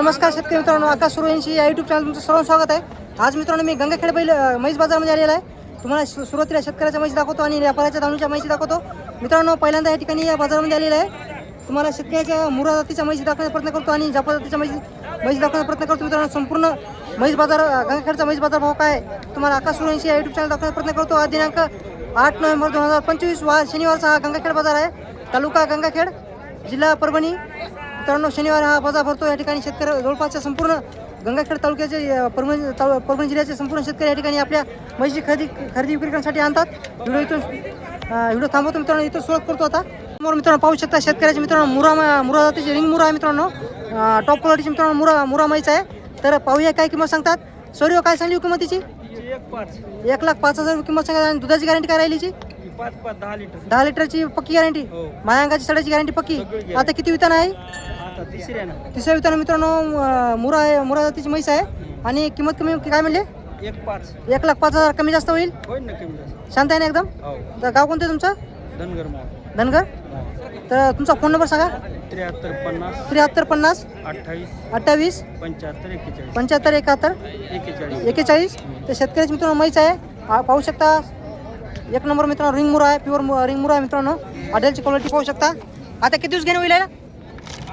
नमस्कार शेतकरी मित्रांनो आकाश सुरवंशी या युट्यूब चॅनल तुमचं सर्व स्वागत आहे. आज मित्रांनो मी गंगाखेड बैल म्हैस बाजारामध्ये आलेला आहे. तुम्हाला सुरुवातीला शेतकऱ्याच्या म्हैस दाखवतो आणि व्यापाऱ्याच्या दाणूच्या म्हैसी दाखवतो. मित्रांनो पहिल्यांदा या ठिकाणी या बाजारामध्ये आलेला आहे. तुम्हाला शेतकऱ्याच्या मुरा जातीच्या म्हैसी दाखवण्याचा प्रयत्न करतो आणि जापा जातीच्या म्हैसी म्हैसी दाखवण्याचा प्रयत्न करतो. मित्रांनो संपूर्ण म्हैस बाजार गंगाखेडचा म्हैस बाजार भाव काय तुम्हाला आकाश सुरवंशी या युट्यूब चॅनल दाखवण्याचा प्रयत्न करतो. आज दिनांक आठ नोव्हेंबर दोन हजार पंचवीस वा शनिवारचा हा गंगाखेड बाजार आहे. तालुका गंगाखेड जिल्हा परभणी. मित्रांनो शनिवार हा बाजार भरतो. या ठिकाणी शेतकरी जवळपासच्या संपूर्ण गंगाखेड तालुक्याचे परभणी तालु परभणी जिल्ह्याचे संपूर्ण शेतकरी या ठिकाणी आपल्या म्हैशी खरेदी खरेदी विक्री करण्यासाठी आणतात. व्हिडिओ इथून व्हिडिओ थांबवतो मित्रांनो. इथं सुरुवात करतो आता. समोर मित्रांनो पाहू शकता शेतकऱ्याचे मित्रांनो मुरा मुरा जातीचे रिंग मुरा आहे मित्रांनो. टॉप क्वालिटीचे मित्रांनो मुरा मुरा म्हैस आहे. तर पाहूया काय किंमत सांगतात. सोरी काय सांगली हो किंमतीची? एक लाख पाच हजार किंमत सांगतात. आणि दुधाची गॅरंटी काय राहिलीची? दहा लिटर. दहा लिटरची पक्की गॅरंटी हो. मायांगाची सड्याची गॅरंटी पक्की. आता किती वितान आहे? तिसऱ्या वितान मित्रांनो मुरा आहे मुरा जातीची म्हैस आहे. आणि किंमत कमी काय म्हणले? एक पाच. एक लाख पाच हजार कमी जास्त होईल? होईल ना कमी जास्त. शांत आहे ना एकदम? हो. तर गाव कोणतं आहे तुमचं? धनगर धनगर? तर तुमचा फोन नंबर सांगा. त्र्याहत्तर पन्नास त्र्याहत्तर पन्नास अठ्ठावीस अठ्ठावीस पंच्याहत्तर एक्केचाळीस. पंच्याहत्तर एकाहत्तर एक्केचाळीस. एकेचाळीस तर शेतकऱ्याची मित्रांनो म्हैस आहे. पाहू शकता. एक नंबर मित्रांनो रिंग मुरा आहे. प्युअर रिंग मुरा आहे मित्रांनो. अडेलची क्वालिटी पाहू शकता. आता किती दिवस घेणे होईल याला?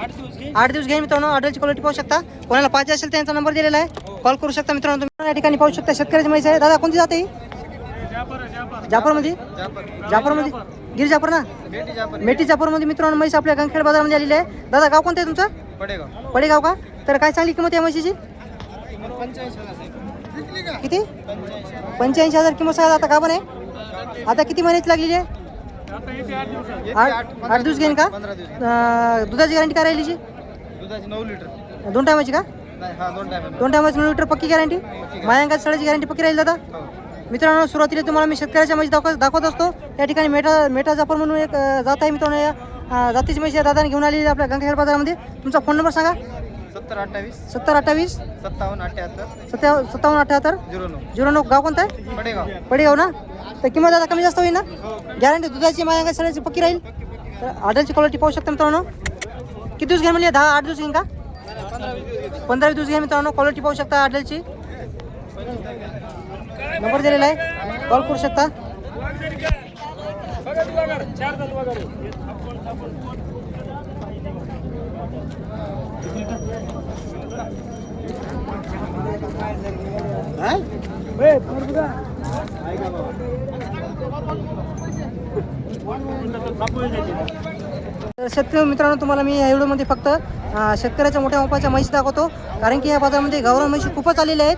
आठ दिवस घे. आठ दिवस घ्या मित्रांनो. ऑर्डरची क्वालिटी पाहू शकता. कोणाला पाहिजे असेल त्यांचा नंबर दिलेला आहे. कॉल करू शकता मित्रांनो तुम्ही. या ठिकाणी पाहू शकता शेतकऱ्याची म्हैस आहे. दादा कोणती जाते ही? जाफरमध्ये? जाफरमध्ये? गिर जाफर ना? जापर मेटी जाफरमध्ये मित्रांनो म्हैस आपल्या गंगखेड बाजारामध्ये आलेली आहे. दादा गाव कोणतं आहे तुमचं? पडेगाव. पडेगाव का? तर काय चांगली किंमत आहे म्हशीची? किती? पंच्याऐंशी हजार. किंमत सांगा आता. का पण आहे? आता किती महिन्याची लागलेली आहे? आठ आठ दिवस घेईन का? पंधरा दिवस अं, दुधाची गॅरंटी काय राहिलीची दुधाची नऊ लिटर दोन टायमाची का? नाही हा दोन टायमाची नऊ लिटर पक्की गॅरंटी मायांगाची सडाची गॅरंटी पक्की राहील दादा? मित्रांनो सुरुवातीला तुम्हाला मी शेतकऱ्याच्या म्हशी दाखव दाखवत असतो. या ठिकाणी मेटा मेटा जापर म्हणून एक अं, जात आहे मित्रांनो या अं, जातीची म्हशी या दादाने घेऊन आलेली आहे आपल्या गंगाखेड बाजारामध्ये. तुमचा फोन नंबर सांगा. सत्तर अठ्ठावीस. सत्तर अठ्ठावीस. सत्तावन्न अठ्ठ्याहत्तर सत्या सत्तावन्न अठ्ठ्याहत्तर झिरो नऊ. झिरो नऊ. गाव कोणतं आहे? पडेगाव. पडेगाव ना? तर किंमत आता कमी जास्त होईल ना? गॅरंटी दुधाची मायांगा सडाची पक्की राहील? तर ऑर्डरची क्वालिटी पाहू शकता मित्रांनो. किती दिवस घ्या म्हणजे दहा आठ दिवस घेईन का? पंधरा वीस दिवस घ्या मित्रांनो. क्वालिटी पाहू शकता ऑर्डरची नंबर दिलेला आहे. कॉल करू शकता तर शेतकरी मित्रांनो तुम्हाला मी या व्हिडिओमध्ये फक्त शेतकऱ्याच्या मोठ्या मापाच्या म्हैशी दाखवतो. कारण की या बाजारामध्ये गावरान म्हशी खूपच आलेल्या आहेत.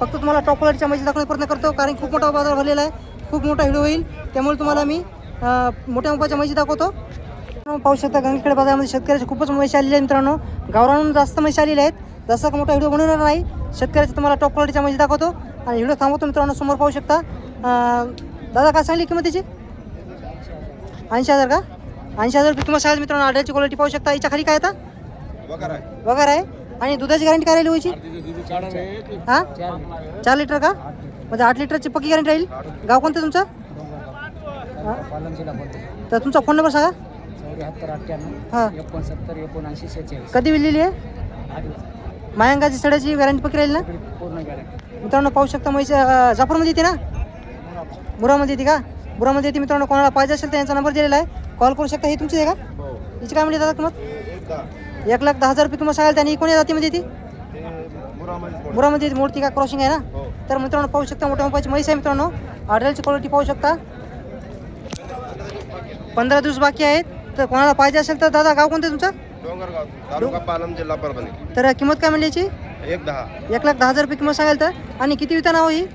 फक्त तुम्हाला टॉप क्वालिटीच्या म्हशी दाखवण्याचा प्रयत्न करतो कारण की खूप मोठा बाजार भरलेला आहे. खूप मोठा व्हिडिओ होईल. त्यामुळे तुम्हाला मी मोठ्या मापाच्या म्हशी दाखवतो. पाहू शकता गंगखेड बाजारामध्ये शेतकऱ्याच्या खूपच म्हशी आलेल्या आहेत मित्रांनो. गावरान जास्त म्हशी आलेल्या आहेत. जसा का मोठा व्हिडिओ बनवणार नाही शेतकऱ्याच्या तुम्हाला टॉप क्वालिटीच्या म्हशी दाखवतो. आणि व्हिडिओ थांबवतो मित्रांनो समोर पाहू शकता. दादा काय सांगली किंमत त्याची? ऐंशी हजार का? ऐंशी हजार रुपये किंमत सांगाल मित्रांनो आड्याची क्वालिटी पाहू शकता. याच्या खाली काय आता? वगैरे आहे. आणि दुधाची गॅरंटी काय राहिली व्हायची हां? चार लिटर का? म्हणजे आठ लिटरची पक्की गॅरंटी राहील. गाव कोणतं तुमचं? हां? तर तुमचा फोन नंबर सांगा. चौऱ्याहत्तर अठ्ठ्याण्णव हां. एकोणसत्तर एकोणऐंशी शेहेचाळीस कधी विलेली आहे? मायांगाची सड्याची गॅरंटी पक्की राहील ना? पूर्ण गॅरंटी मित्रांनो पाहू शकता म्हैस अं, जाफरमध्ये येते ना? मुरामध्ये. येते का? मुरामध्ये येते मित्रांनो कोणाला पाहिजे असेल तर यांचा नंबर दिलेला आहे. कॉल करू शकता ही तुमची आहे का? हिची काय म्हणजे दादा किंमत एक लाख दहा हजार रुपये किंमत सांगाल त्यांनी. कोणी जातीमध्ये येते? मुरामध्ये येते मूर्ती का क्रॉसिंग आहे ना? तर मित्रांनो पाहू शकता मोठ्या मोठ्याची म्हैस आहे मित्रांनो. ऑर्डरची क्वालिटी पाहू शकता. पंधरा दिवस बाकी आहेत. तर कोणाला पाहिजे असेल तर दादा गाव कोणतं तुमचं? डोंगरगाव तालुका पालम जिल्हा परभणी. तर किंमत काय म्हणली याची एक दहा. एक लाख दहा हजार रुपये किंमत सांगाल तर? आणि किती वितान नाव ही?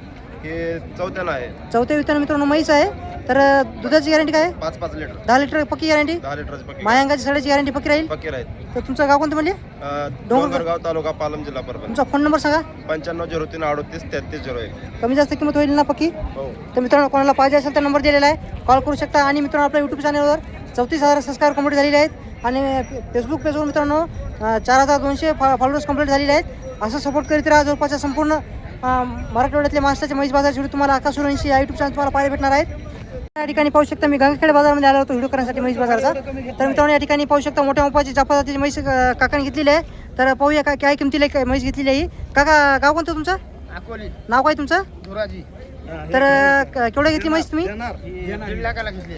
हे चौथ्यानं आहे. चौथ्या वितान मित्रांनो म्हैस आहे. तर दुधाची गॅरंटी काय आहे? पाच पाच लिटर. दहा लिटर पक्की गॅरंटी दहा लिटरची पक्की मायांगाची सड्याची गॅरंटी पक्की राहील? पक्की राहील. तर तुमचं गाव कोणतं म्हणले अं, डोंगरगाव तालुका पालम जिल्हा परभणी. तुमचा फोन नंबर सांगा. पंच्याण्णव झिरो तीन अडतीस तेहतीस झिरो एक. कमी जास्त किंमत होईल ना पक्की? हो. तर मित्रांनो कोणाला पाहिजे असेल तर नंबर दिलेला आहे. कॉल करू शकता. आणि मित्रांनो आपल्या यूट्यूब चॅनलवर चौतीस हजार सबस्क्राईब कंप्लीट झालेले आहेत. आणि फेसबुक पेजवर मित्रांनो अं, चार हजार दोनशे फॉलोअर्स कंप्लीट झालेले आहेत. असं सपोर्ट करीत राहा. जवळपासच्या संपूर्ण अं, मराठवाड्यातले महाराष्ट्राचे म्हैस बाजारचे व्हिडिओ तुम्हाला आकाश सुरवंशी या यूट्यूब चॅनल तुम्हाला पाहायला भेटणार आहेत. या ठिकाणी पाहू शकता मी गंगाखेड बाजारामध्ये आलो होतो व्हिडिओ करण्यासाठी म्हैस बाजारचा. तर मित्रांनो या ठिकाणी पाहू शकता मोठ्या मोपाची जापा जातीची म्हैस काकाने घेतलेली आहे. तर पाहूया काय काय किमतीला काय म्हैस घेतलेली आहे ही. काका गाव कोणतं तुमचं? अकोली. नाव काय तुमचं? धुराजी. तर क- केवढं घेतली म्हैस तुम्ही?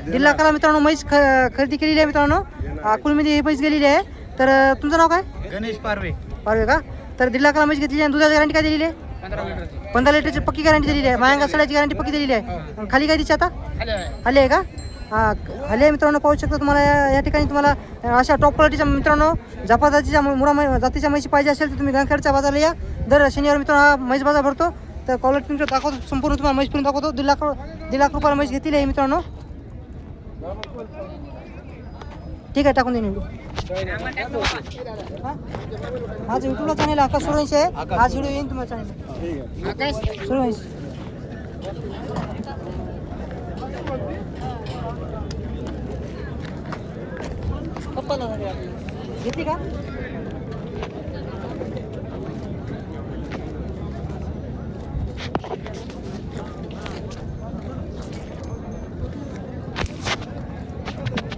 दीड लाखाला मित्रांनो म्हैस ख- खरेदी केलेली आहे मित्रांनो. अकोलमध्ये ही म्हैस गेलेली आहे. तर तुमचं नाव काय? गणेश पारवे. पारवे का? तर दीड लाखाला म्हैस घेतलेली आहे दुधाची गॅरंटी काय दिलेली आहे? पंधरा लिटरची पक्की गॅरंटी दिलेली आहे. मायंगा सड्याची गॅरंटी पक्की दिलेली आहे. आणि खाली काय तिची आता? खाली आहे. आले आहे का? हा आहे मित्रांनो पाहू शकता तुम्हाला या ठिकाणी तुम्हाला अशा टॉप क्वालिटीच्या मित्रांनो जापा जातीच्या मुरा जातीच्या म्हैशी पाहिजे असेल तर तुम्ही गंगाखेडच्या बाजारला या. दर शनिवार मित्रांनो हा म्हैस बाजार भरतो. तर क्वालिटी तुमचं दाखवतो संपूर्ण तुम्हाला म्हैस फिरून दाखवतो. दीड लाख दीड लाख रुपयाला म्हैस घेतली आहे मित्रांनो. ठीक आहे टाकून देईन हा? आज युट्यूबला चॅनल आकाश सूर्यवंशी आहे. आज व्हिडिओ येईन तुम्हाला चॅनल आकाश का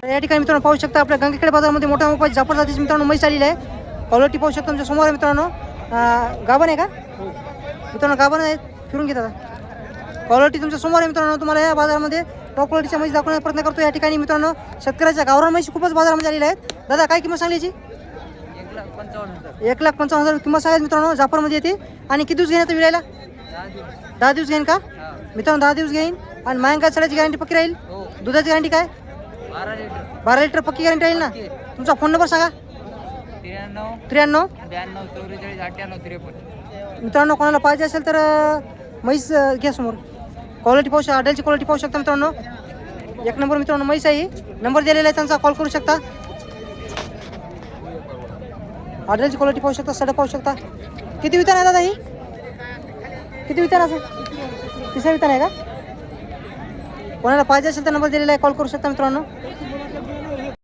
या ठिकाणी मित्रांनो पाहू शकता आपल्या गंगेकडे बाजारामध्ये मोठ्या मोठ्या जापर जातीची मित्रांनो मैस आलेली आहे. क्वालिटी पाहू शकता तुमच्यासमोर मित्रांनो. अं, गाभण आहे का? मित्रांनो गाभण आहे फिरून घेत आता. क्वालिटी तुमच्यासमोर आहे मित्रांनो. तुम्हाला या बाजारामध्ये टॉप क्वालिटीच्या म्हैस दाखवण्याचा प्रयत्न करतो या ठिकाणी मित्रांनो शेतकऱ्याच्या गावरान म्हैशी खूपच बाजारामध्ये आलेल्या आहेत. दादा काय किंमत सांगली याची? एक लाख पंचावन्न हजार. किंमत सांगायची मित्रांनो जाफरमध्ये येते. आणि किती दिवस आता विलायला दहा दिवस घेईन का? मित्रांनो दहा दिवस घेईन. आणि मायंका सड्याची गॅरंटी पक्की राहील? दुधाची गॅरंटी काय? बारा लिटर बारा लिटर पक्की गॅरंटी राहील ना? तुमचा फोन नंबर सांगा. त्र्याण्णव. त्र्याण्णव. ब्याण्णव चौवेचाळीस अठ्ठ्याण्णव त्रेपन्न. मित्रांनो कोणाला पाहिजे असेल तर म्हैस घ्या समोर. क्वालिटी पाहू शकता हॉटेलची क्वालिटी पाहू शकता मित्रांनो. एक नंबर मित्रांनो म्हैस आहे ही. नंबर दिलेला आहे त्यांचा कॉल करू शकता. हॉटेलची क्वालिटी पाहू शकता सडक पाहू शकता. किती वितान आहे दादा ही? किती वितान असेल तिसरा वितान आहे का? कोणाला पाहिजे असेल तर नंबर दिलेला आहे कॉल करू शकता मित्रांनो.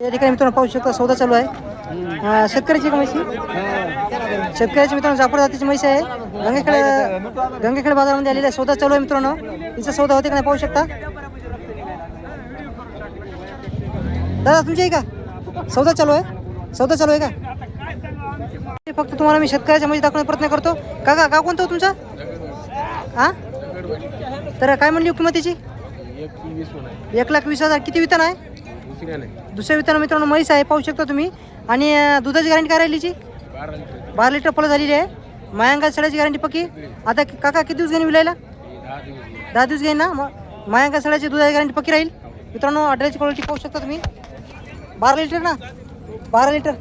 या ठिकाणी मित्रांनो पाहू शकता सौदा चालू आहे. अं, शेतकऱ्याची का म्हैसी शेतकऱ्याची मित्रांनो जाफर जातीची म्हैस आहे. गंगेखेड गंगेखेड बाजारामध्ये आलेली आहे. सौदा चालू आहे मित्रांनो. तिचा सौदा होते का नाही पाहू शकता? दादा तुमची आहे का? सौदा चालू आहे? सौदा चालू आहे का? फक्त तुम्हाला मी शेतकऱ्याच्या म्हशी दाखवण्याचा प्रयत्न करतो. काका गाव कोणतं हो तुमचं? हा तर काय म्हणली किंमत त्याची एक लाख वीस हजार. किती वितन आहे? दुसऱ्या वितान मित्रांनो म्हैस आहे पाहू शकता तुम्ही. आणि दुधाची गॅरंटी काय राहिलीची? बारा लिटर. फळं झालेली आहे. मायांगा सड्याची गॅरंटी पक्की? आता काका किती दिवस घेईन विलायला? दहा दिवस घेईन. ना? मग मायांगा सड्याची दुधाची गॅरंटी पक्की राहील? मित्रांनो अड्रेसची क्वालिटी पाहू शकता तुम्ही. बारा लिटर ना? बारा लिटर.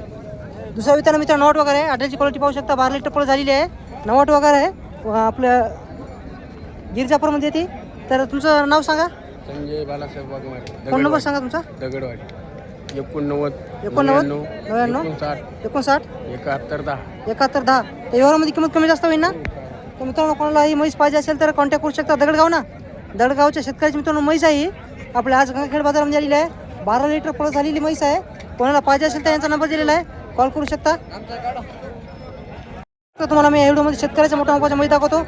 दुसऱ्या मित्रांनो नवट वगैरे आहे. अड्रेसची क्वालिटी पाहू शकता. बारा लिटर फळं झालेली आहे. नवट वगैरे आहे. आपलं गिरजापूरमध्ये येते तर तुमचं नाव सांगा. संजय बालासाहेब वाघमारे. फोन नंबर सांगा तुमचा? दगडवाडी. एकोणनव्वद एकोणनव्वद नव्याण्णव एकोणसाठ. एकोणसाठ. एकाहत्तर दहा. एकाहत्तर दहा. तर व्यवहारामध्ये किंमत कमी जास्त होईल ना? तर मित्रांनो कोणाला ही म्हैस पाहिजे असेल तर कॉन्टॅक्ट करू शकता. दगडगाव ना? दगडगावच्या शेतकऱ्याची मित्रांनो म्हैस आहे ही. आपल्या आज गंगाखेड बाजारामध्ये आलेली आहे. बारा लिटर फळं झालेली म्हैस आहे. कोणाला पाहिजे असेल तर यांचा नंबर दिलेला आहे. कॉल करू शकता. तर तुम्हाला मी या व्हिडिओमध्ये शेतकऱ्याच्या मोठ्या मोठ्या म्हैस दाखवतो.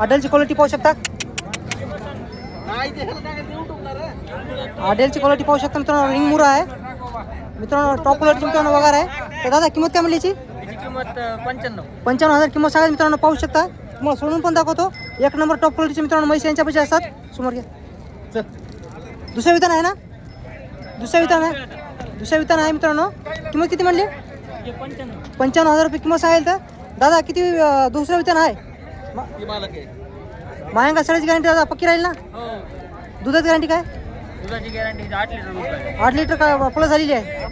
आडलची क्वालिटी पाहू शकता. आडेलची क्वालिटी पाहू शकता मित्रांनो रिंग मुरा आहे. मित्रांनो टॉप क्वालिटी मित्रांनो वगैरे आहे. तर दादा किंमत काय म्हणली याची? किंमत पंच्याण्णव. पंचावन्न हजार किंमत सांगा मित्रांनो पाहू शकता. तुम्हाला सोडून पण दाखवतो. एक नंबर टॉप क्वालिटीचे मित्रांनो म्हैस यांच्यापाशी असतात. समोर घ्या. दुसऱ्या विधान आहे ना? दुसऱ्या विधान आहे? दुसऱ्या विधान आहे मित्रांनो. किंमत किती म्हणली? पंच्याण्णव. हजार रुपये किंमत सांगेल तर. दादा किती दुसरं विधान आहे. मायंगा सड्याची गॅरंटी दादा पक्की राहील ना? हो. दुधाची गॅरंटी काय? दुधाची गॅरंटी आठ लिटर आठ लिटर काय फळं झालेली आहे?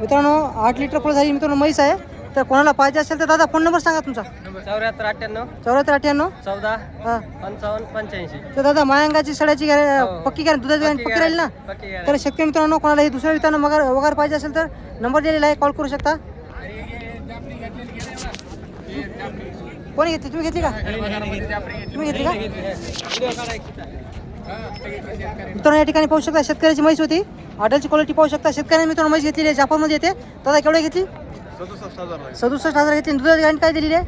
मित्रांनो आठ लिटर फळं झाली मित्रांनो म्हैस आहे. तर कोणाला पाहिजे असेल तर दादा फोन नंबर सांगा तुमचा. चौऱ्याहत्तर अठ्ठ्याण्णव. चौऱ्याहत्तर अठ्ठ्याण्णव? चौदा. पंचावन्न पंच्याऐंशी. तर दादा मायंगाची सड्याची गॅर- हो. पक्की गॅरंटी दुधाची गॅरंटी पक्की राहील ना. तर शक्य मित्रांनो कोणाला ही दुसऱ्या वितानं वगैरे वगैरे पाहिजे असेल तर नंबर दिलेला आहे कॉल करू शकता. कोणी घेतली? तुम्ही घेतली का? तुम्ही घेतली का? मित्रांनो या ठिकाणी पाहू शकता शेतकऱ्याची म्हैस होती. हॉटेलची क्वालिटी पाहू शकता. शेतकऱ्यांनी मित्रांनो म्हैस घेतलेली आहे. जापानमध्ये येते. दादा केवढी घेतली? सदुसष्ट हजार घेतली. दुधाची गॅरंटी काय दिलेली आहे?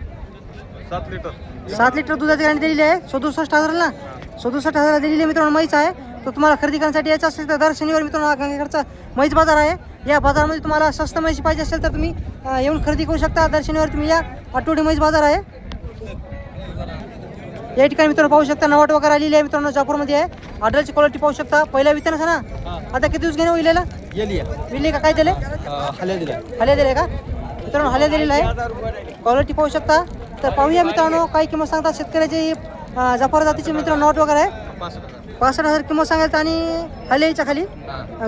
सात लिटर. सात लिटर दुधाची गॅरंटी दिलेली आहे. सदुसष्ट हजार ना सदुसष्ट हजार दिलेली मित्रांनो म्हैस आहे. तर तुम्हाला खरेदी करण्यासाठी यायचं असेल तर दर शनिवारी मित्रांनो गंगाखेडचा म्हैस बाजार आहे. या बाजारामध्ये तुम्हाला स्वस्त म्हैस पाहिजे असेल तर तुम्ही येऊन खरेदी करू शकता. दर शनिवारी तुम्ही या आठवडी म्हैस बाजार आहे. या ठिकाणी मित्रांनो पाहू शकता नवाट वगैरे आलेली आहे मित्रांनो जापूरमध्ये आहे. ऑर्डरची क्वालिटी पाहू शकता. पहिल्या वितरणच आहे ना आता किती दिवस घेणे विलेला विले का? काय दिले? हल्या दिल्या. हाल्या दिले का? मित्रांनो हाल्या दिलेला आहे. क्वालिटी पाहू शकता. तर पाहूया मित्रांनो काही किंमत सांगतात शेतकऱ्याची जफर जातीचे मित्रांनो नोट वगैरे आहे. पासष्ट हजार. किंमत सांगायचं आणि हाल्याच्या खाली.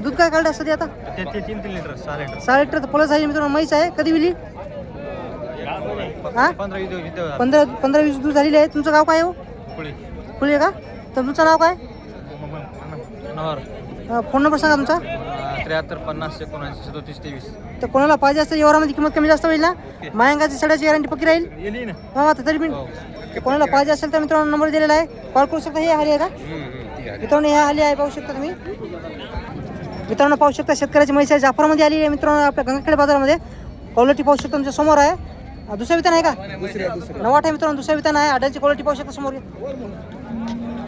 दूध काय काढलं असतं ते आता? सहा लिटर. सहा लिटर प्लस झाली मित्रांनो म्हैस आहे. कधी विली? हा? पंधरा दिवस पंधरा वीस दूध झालेली आहे तुमचं गाव काय हो? का? तर तुमचं नाव काय? फोन नंबर सांगा तुमचा. त्र्याहत्तर पन्नास एकोणऐंशी सदोतीस तेवीस. तर कोणाला पाहिजे असतं व्यवहारामध्ये किंमत कमी जास्त होईल ना? मायंगाची सड्याची गॅरंटी पक्की राहील? हा आता तरी पण. तर कोणाला पाहिजे असेल तर मित्रांनो नंबर दिलेला आहे. कॉल करू शकता हे हाली आहे का? मित्रांनो ह्या हाली आहे पाहू शकता तुम्ही. मित्रांनो पाहू शकता शेतकऱ्याची म्हैस आहे जाफरमध्ये आली आहे मित्रांनो आपल्या गंगाखेड बाजारामध्ये. क्वालिटी पाहू शकता तुमच्यासमोर आहे. दुसरं विधान आहे का? नवाट आहे मित्रांनो दुसरं विधान आहे. आड्याची क्वालिटी पाहू शकता समोर.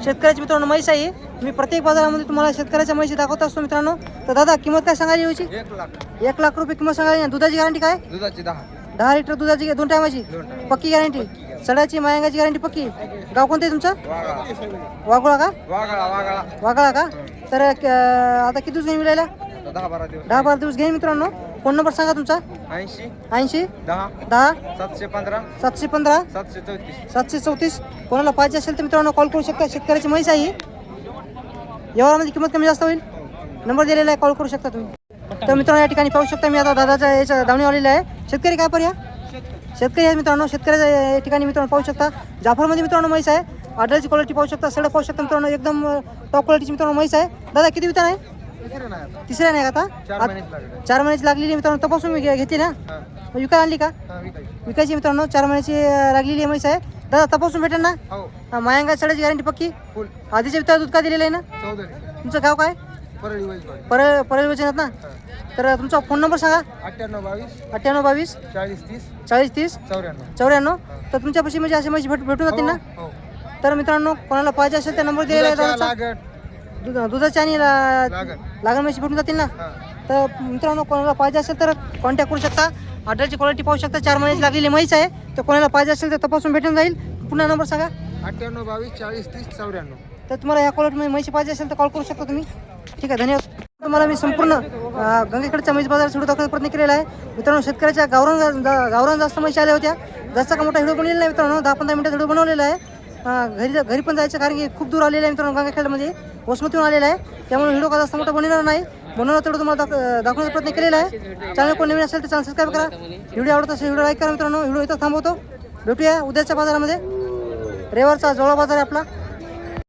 शेतकऱ्याची मित्रांनो म्हैस आहे. मी प्रत्येक बाजारामध्ये तुम्हाला शेतकऱ्याच्या म्हैसी दाखवत असतो मित्रांनो. तर दादा किंमत काय सांगायची याची एक लाख. रुपये किंमत सांगायची. दुधाची गॅरंटी काय? दुधाची दहा. दहा लिटर दुधाची दोन टायमाची? पक्की गॅरंटी सड्याची मायंगाची गॅरंटी पक्की. गाव कोणतं आहे तुमचं? वाघोळा. का? वाघाळा का? तर आता किती दिवस मिळायला? दहा बारा दिवस. दहा बारा दिवस घेईन मित्रांनो. फोन नंबर सांगा तुमचा. ऐंशी. ऐंशी. दहा. दहा. सातशे पंधरा. सातशे पंधरा. सातशे चौतीस. सातशे चौतीस. कोणाला पाहिजे असेल तर मित्रांनो कॉल करू शकता. शेतकऱ्याची म्हैस आहे. व्यवहारामध्ये किंमत कमी जास्त होईल. नंबर दिलेला आहे कॉल करू शकता तुम्ही. तर मित्रांनो या ठिकाणी पाहू शकता मी आता दादाच्या याच्या दावणी आलेला आहे. शेतकरी काय पर्या शेतकरी आहे मित्रांनो. शेतकऱ्याच्या या ठिकाणी मित्रांनो पाहू शकता. जाफरमध्ये मित्रांनो म्हैस आहे. ऑर्डरची क्वालिटी पाहू शकता. सडक पाहू शकता मित्रांनो. एकदम टॉप क्वालिटीची मित्रांनो म्हैस आहे. दादा किती वितान आहे? तिसऱ्या नाही का आता? आत- चार महिन्याची लागलेली मित्रांनो. तपासून मी घे- घेतली ना. मग विकायला आणली का? विकायची. मित्रांनो. चार महिन्याची अं, लागलेली म्हैस आहे. दादा तपासून भेटेल ना? हो. हा, मायंगा सड्याची गॅरंटी पक्की? फुल. आधीच्या दूध का दिलेलं आहे ना? चौधरी तुमचं गाव काय? परळी वैजवाडी परळ परळ वचनात ना? तर तुमचा फोन नंबर सांगा. अठ्ठ्याण्णव बावीस. अठ्ठ्याण्णव बावीस. चाळीस तीस. चाळीस तीस. चौऱ्याण्णव. चौऱ्याण्णव. तर तुमच्यापाशी म्हणजे असे म्हशी भेट भेटून जातील ना? हो तर मित्रांनो कोणाला पाहिजे असेल तर नंबर दिलेला आहे दादाचा. दूध दुधाची आणि लागण. म्हशी भेटून जातील ना? तर मित्रांनो कोणाला पाहिजे असेल तर कॉन्टॅक्ट करू शकता. ऑर्डरची क्वालिटी पाहू शकता. चार महिन्याची लागलेली म्हैस आहे. तर कोणाला पाहिजे असेल तर तपासून भेटून जाईल. पुन्हा नंबर सांगा. अठ्ठ्याण्णव बावीस चाळीस तीस चौऱ्याण्णव. तर तुम्हाला या क्वालिटीमध्ये म्हैशी पाहिजे असेल तर कॉल करू शकता तुम्ही. ठीक आहे धन्यवाद. तुम्हाला मी संपूर्ण गंगेकडच्या म्हैस बाजार सुरू दाखवण्याचा प्रयत्न केलेला आहे. मित्रांनो शेतकऱ्याच्या गावरान गावरान जास्त म्हशी आल्या होत्या. जास्त का मोठा व्हिडिओ बनलेला नाही मित्रांनो. दहा पंधरा मिनिटाचा व्हिडिओ बनवलेला आहे. अं, घरी घरी पण जायचं कारण की खूप दूर आलेलं आहे मित्रांनो गंगाखेडमध्ये वसमतीहून आलेला आहे. त्यामुळे व्हिडिओ का जास्त मोठा बनणार नाही. बनवणार तेवढं तुम्हाला दाख दाखवण्याचा प्रयत्न केलेला आहे. चॅनल कोण नवीन असेल तर चॅनल सबस्क्राईब करा. व्हिडिओ आवडत असेल व्हिडिओ लाईक करा मित्रांनो. व्हिडिओ इथं थांबवतो. भेटूया उद्याच्या बाजारामध्ये. रविवारचा जवळ बाजार आहे आपला.